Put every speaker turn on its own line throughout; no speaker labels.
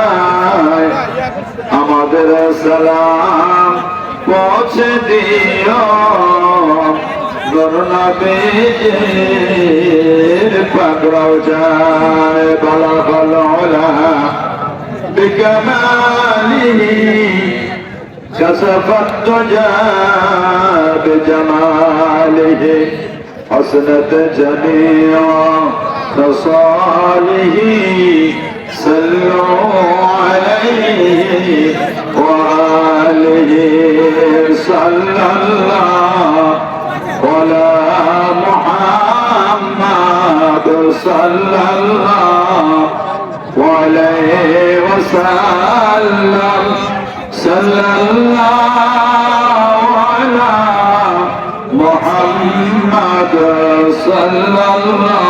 মদিনায় আমাদের সালাম পৌঁছে দিও গরুণাবীর পাকড়াও যায় বালা বালা بكماله كسف الدجى بجماله حسنت جميع خصاله صلوا عليه وآله صلى الله على محمد صلى الله وعليه وسلم. صلى الله على محمد صلى الله عليه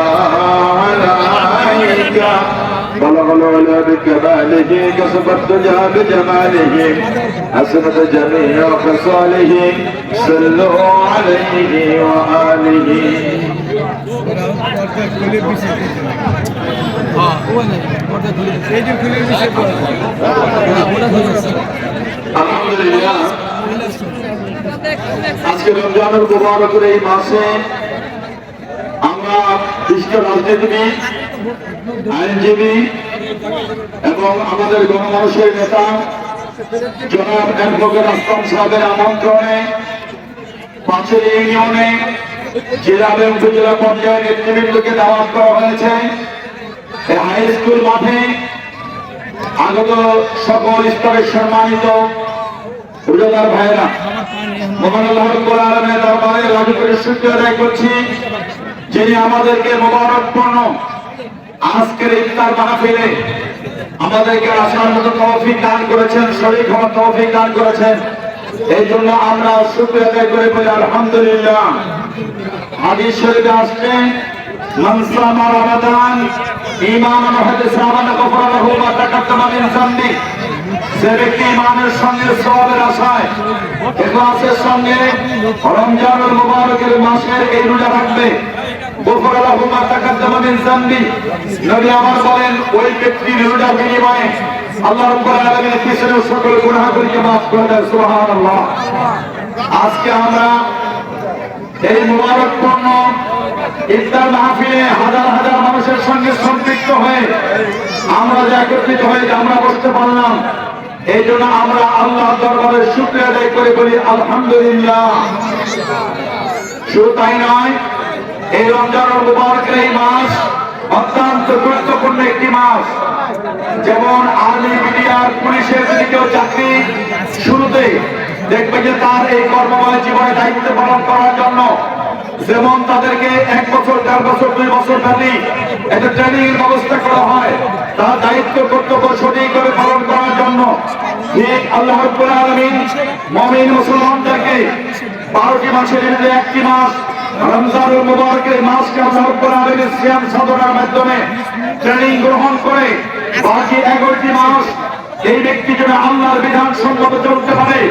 بلغ العلا بكماله كسب الدجى بجماله حسنت جميع خصاله صلوا عليه وآله
এই যে খুলে দিছে
আলহামদুলিল্লাহ আজকে রমজানের মুবারকের এই মাসে আমরা বিশিষ্ট রাজনীতিবিদ আইনজীবী এবং আমাদের গণমানুষের নেতা, জনাব অ্যাডভোকেট আসলাম সাহেবের আমন্ত্রণে পাঁচের ইউনিয়নে জেলা এবং উপজেলা পর্যায়ে নেতৃবৃন্দকে দাওয়াত করা হয়েছে। হাই স্কুল মাঠে আগত সকল স্তরের সম্মানিত রোজাদার ভাইয়েরা মোহান আল্লাহ রব্বুল দরবারে লাখো করে শুকরিয়া আদায় করছি, যিনি আমাদেরকে মোবারকপূর্ণ আজকের ইফতার মাহফিলে আমাদেরকে আসার মতো তৌফিক দান করেছেন শরীর হওয়ার তৌফিক দান করেছেন। এই জন্য আমরা শুকরিয়া আদায় করে বলি, আলহামদুলিল্লাহ। হাদিস শরীফে আসছে রমজানুল মুবারকের মাসের এই রোজা রাখবে। আজকে আমরা এই মুবারকপূর্ণ ইফতার মাহফিলে হাজার হাজার মানুষের সঙ্গে সম্পৃক্ত হয়ে আমরা যে একত্রিত হয়ে আমরা বসতে পারলাম, এই জন্য আমরা আল্লাহ দরবারে শুক্রিয়া আদায় করে বলি, আলহামদুলিল্লাহ। শুধু তাই নয় এই রমজানুল মুবারকের এই মাস অত্যন্ত গুরুত্বপূর্ণ একটি মাস। যেমন আর্মি মিডিয়ার পুলিশের যদি কেউ চাকরি শুরুতে দেখবে যে তার এই কর্মময় জীবনে দায়িত্ব পালন করার জন্য যেমন তাদেরকে এক বছর, দেড় বছর, দুই বছর ব্যাপী একটা ট্রেনিং এর ব্যবস্থা করা হয়, তার দায়িত্ব, কর্তব্য সঠিকভাবে পালন করার জন্য। আল্লাহ আলামিন মুসলমানদেরকে বারোটি মাসের একটি মাস রমজানুল মুবারকের মাসকে আল্লাহ রাব্বুল আলামিন সিয়াম সাধনার মাধ্যমে ট্রেনিং গ্রহণ করে বাকি এগারোটি মাস এই ব্যক্তি যেন আল্লাহর বিধান সম্মত চলতে পারে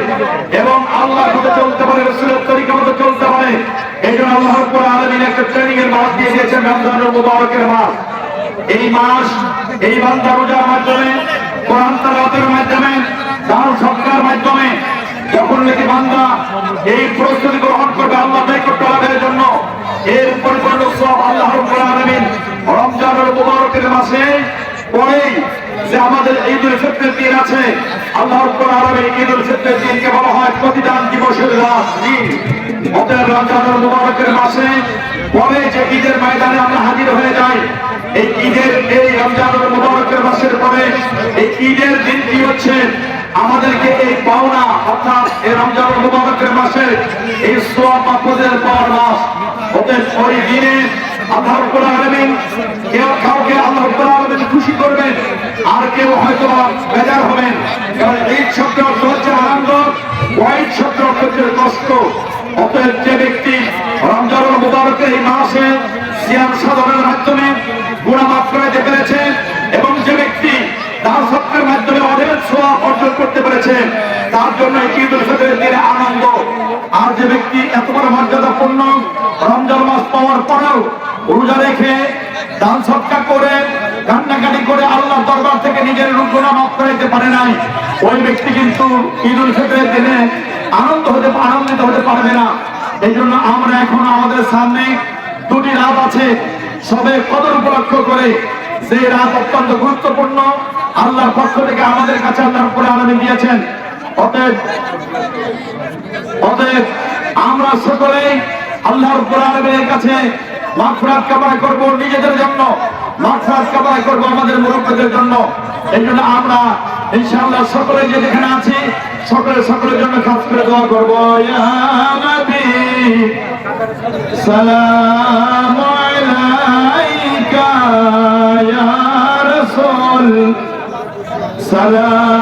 এবং আল্লাহর মতো চলতে পারে, রসুলের তরিকা মতো চলতে পারে, এই জন্য আল্লাহ আলামিন একটা ট্রেনিং এর মাস দিয়ে দিয়েছেন রমজানুল মুবারকের মাস। এই মাস এই বান্দা রোজার মাধ্যমে, কোরআন তালাওয়াতের মাধ্যমে, দান সৎকার মাধ্যমে, যখন নাকি বান্দা এই প্রস্তুতি গ্রহণ করবে, আল্লাহ মাসে পরেই যে আমাদের ঈদুল ফিতরের দিন আছে। আল্লাহ রাব্বুল আলামিন ঈদুল ফিতরের দিনকে বলা হয় প্রতিদান দিবসের রাত। দিন অতএব রমজানুল মুবারকের মাসে পরে যে ঈদের ময়দানে আমরা হাজির হয়ে যাই, এই ঈদের এই রমজানুল মুবারকের মাসের পরে এই ঈদের দিনটি হচ্ছে আমাদেরকে এই পাওনা, অর্থাৎ এই রমজানুল মুবারকের মাসে এই সোয়াব মাহফুজের পাওয়ার মাস। অতএব ওই দিনে আল্লাহ রাব্বুল আলামিন কেউ কাউকে আল্লাহ আলামিন খুশি করবেন। আর কেউ হয়তো বেজার হবেন। কারণ ঈদ শব্দ অর্থ হচ্ছে আনন্দ ওয়াইদ শব্দ অর্থ হচ্ছে কষ্ট। অতএব যে ব্যক্তি রমজানুল মুবারকের এই মাসে সিয়াম সাধনের মাধ্যমে গুণা মাফ করে পেরেছে এবং যে ব্যক্তি দান সত্তার মাধ্যমে অনেক সোয়া অর্জন করতে পেরেছে, তার জন্য এই ঈদ উল ফিতরের দিনে আনন্দ। আর যে ব্যক্তি এত বড় মর্যাদাপূর্ণ রমজান মাস পাওয়ার পরেও রোজা রেখে দান করে, কান্নাকাটি করে আল্লাহ দরবার থেকে নিজের রূপগুণা মাফ করে দিতে পারে নাই। ওই ব্যক্তি কিন্তু ঈদ উল ফিতরের দিনে আনন্দ হতে আনন্দিত হতে পারবে না। এই জন্য আমরা এখন আমাদের সামনে দুটি রাত আছে। সবে কদর উপলক্ষ করে সেই রাত অত্যন্ত গুরুত্বপূর্ণ। আল্লাহর পক্ষ থেকে আমাদের কাছে আল্লাহর উপরে আনন্দ দিয়েছেন। অতএব অতএব আমরা সকলেই আল্লাহর আলমের কাছে মাফরাত কামনা করব নিজেদের জন্য। মাফরাত কামনা করব আমাদের জন্য। এই জন্য আমরা ইনশাআল্লাহ সকলে যে যেখানে আছি, সকলে সকলের জন্য খাস করে দোয়া করব। সালাম সালাম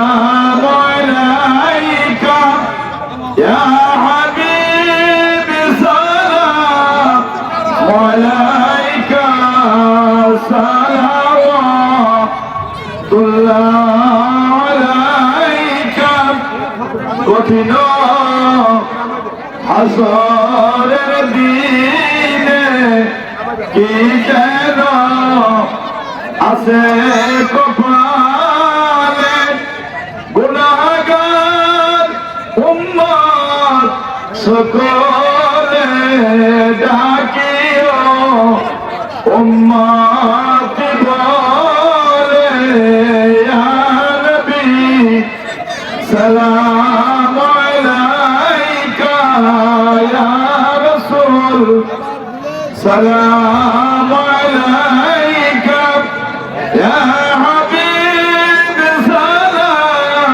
হাসরের দিনে কি যেন আছে কপালে? সালাম আলাইকা, ইয়া হাবিব, সালাম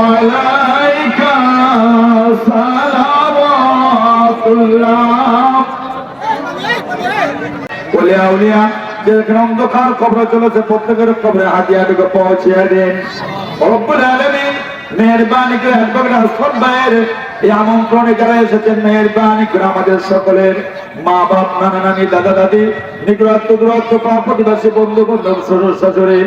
আলাইকা সালাওয়াতুল্লাহ বলে আউলিয়া যে অন্ধকার কবরে চলেছে, প্রত্যেকের কবরে হাতিয়াটুকু পৌঁছে দেন। রব্বুল আলামিন মেহরবানি করে একবার আসফর ভাইয়ের আমন্ত্রণে যারা এসেছেন, মেহরবানি করে আমাদের সকলের মা বাপ নানা নানি দাদা দাদি নিকট দূরত্ব প্রতিবাসী বন্ধু বান্ধব শ্বশুর, শাশুড়ি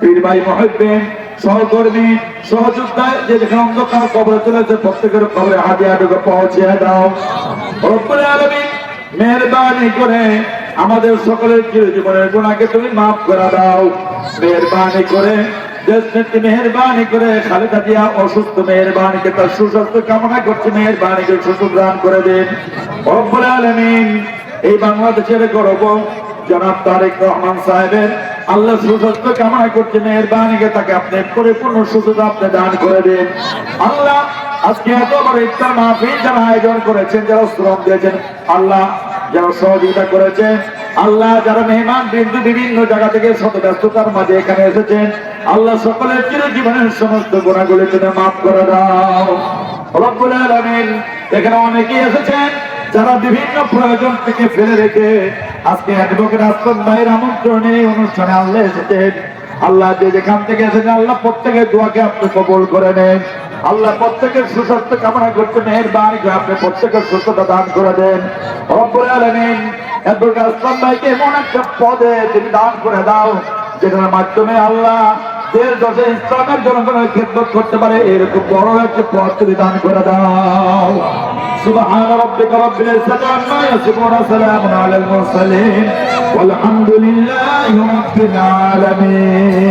পীর ভাই মহব্বেন, সহকর্মী, সহযোদ্ধায় যে যেখানে অন্ধকার কবরে চলেছে, প্রত্যেকের কবরে হাতিয়াটুকু পৌঁছে দাও। রব্বুল আলামিন মেহরবানি করে আমাদের সকলের চির জীবনের গুণাকে তুমি মাফ করে দাও। মেহরবানি করে মেহরবানি করে খালেদা জিয়া অসুস্থ, মেহরবানিকে তার সুস্বাস্থ্য কামনা করছে সুস্থ দান করে দিন। এই বাংলাদেশের গৌরব, জনাব তারেক রহমান সাহেবের আল্লাহ সুস্বাস্থ্য কামনা করছে, মেহরবানিকে তাকে আপনি পরিপূর্ণ সুস্থতা আপনি দান করে দিন। আল্লাহ আজকে এত বড় ইফতার মাহফিল যারা আয়োজন করেছেন, যারা শ্রম দিয়েছেন, আল্লাহ যারা সহযোগিতা করেছে, আল্লাহ যারা মেহমান বিন্দু বিভিন্ন জায়গা থেকে শত ব্যস্ততার মাঝে এখানে এসেছেন, আল্লাহ সকলের চির জীবনের সমস্ত গোনাগুলি তুমি মাফ করে দাও। এখানে অনেকেই এসেছেন যারা বিভিন্ন প্রয়োজন থেকে ফেলে রেখে আজকে অ্যাডভোকেট আসফাক ভাইয়ের আমন্ত্রণে অনুষ্ঠানে আল্লাহ এসেছেন। আল্লাহ যে যেখান থেকে এসেছেন, আল্লাহ প্রত্যেকের দোয়াকে আপনি কবল করে নেন। আল্লাহ প্রত্যেকের সুস্বাস্থ্য কামনা করতে মেহেরবানি করে আপনি প্রত্যেকের সুস্থতা দান করে দেন রব্বুল আলামিন অ্যাডভোকেট আসফাক ভাইকে এমন একটা পদে তুমি দান করে দাও যেটার মাধ্যমে আল্লাহ দেড় দশে ইসলামের জনগণের খেদমত করতে পারে এরকম বড় একটা পথ তুমি দান করে দাও سبحان ربك رب العزة عما يصفون سلام على المرسلين والحمد لله رب العالمين